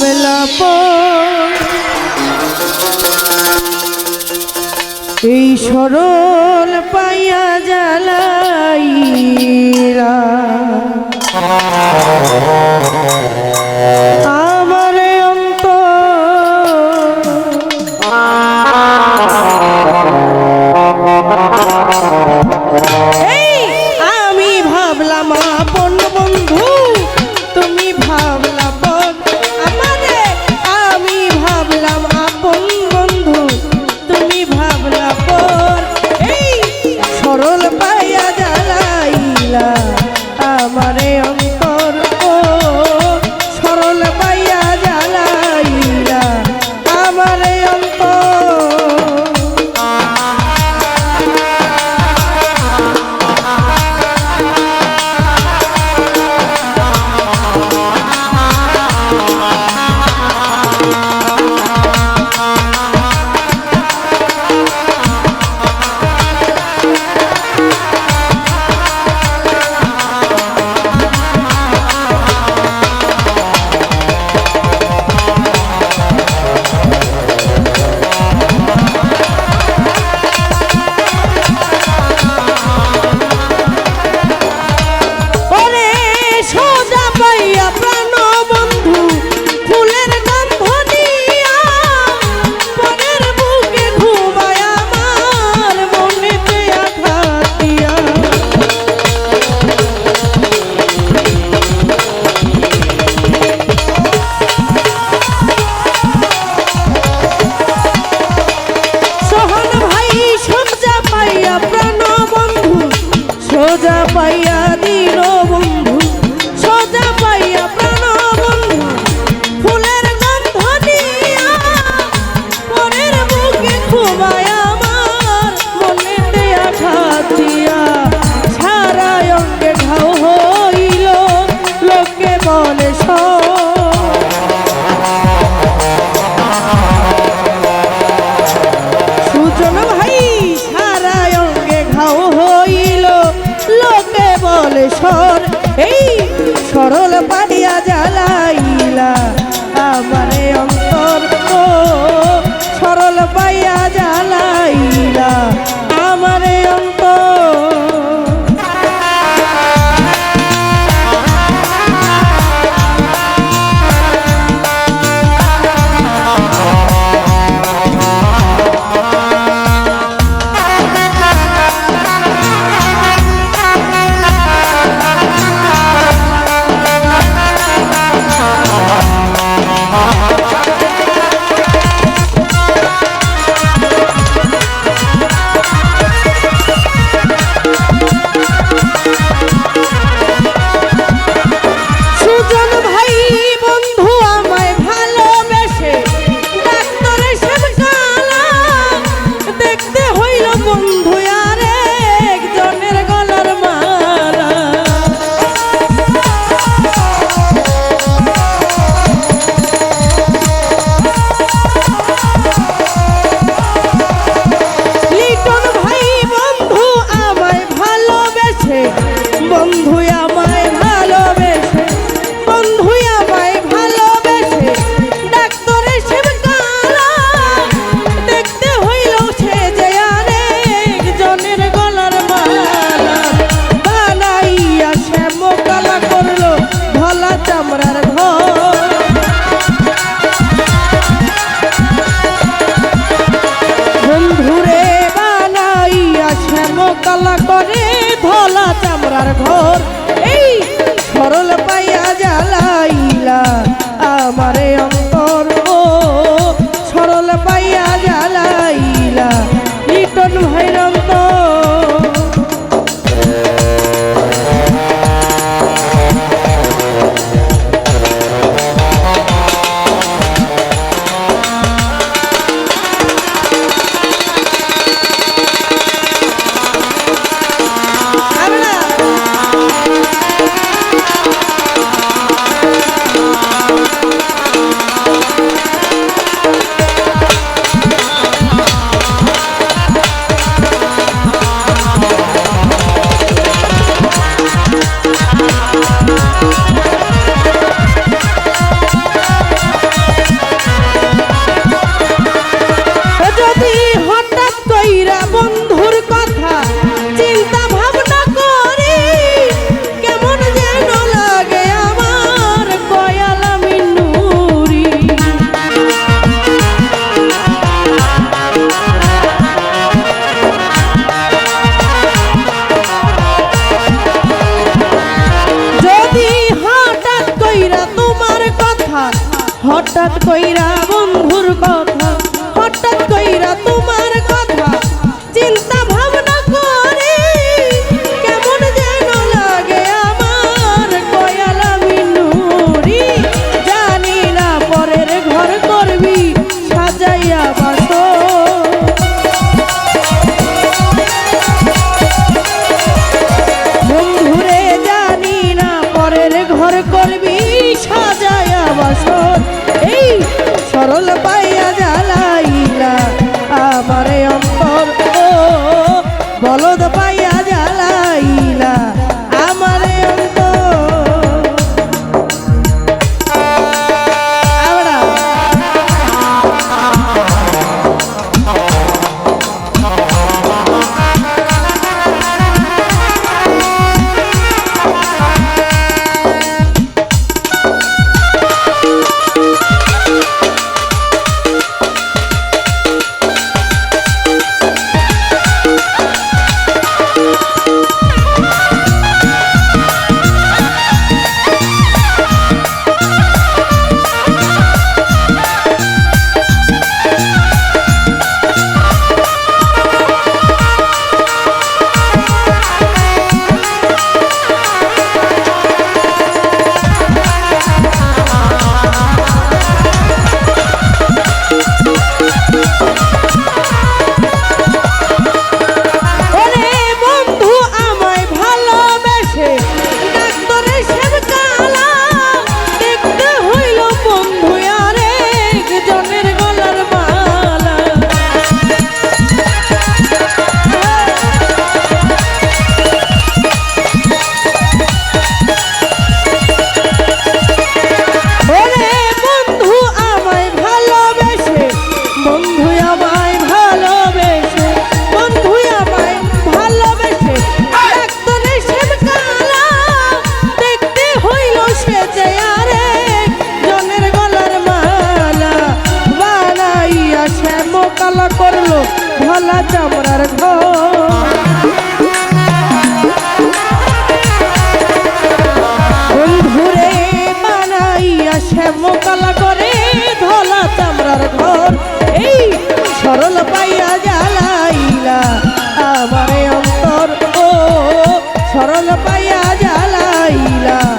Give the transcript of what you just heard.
ভাবলা এই সরল পাইয়া জ্বালাইরা। আমারে বলে সব বন্ধু হঠাৎ কইরা বন্ধুর কথা, হঠাৎ কইরা তোমার কথা, চিন্তা ভাবনা করে, কেমন যেন লাগে আমার কয়ালা মিনুরি জানি না পরের ঘর করবি, সাজাইয়া বাসো। বন্ধুরে, জানি না পরের ঘর করবি সরল জ্বালাইলা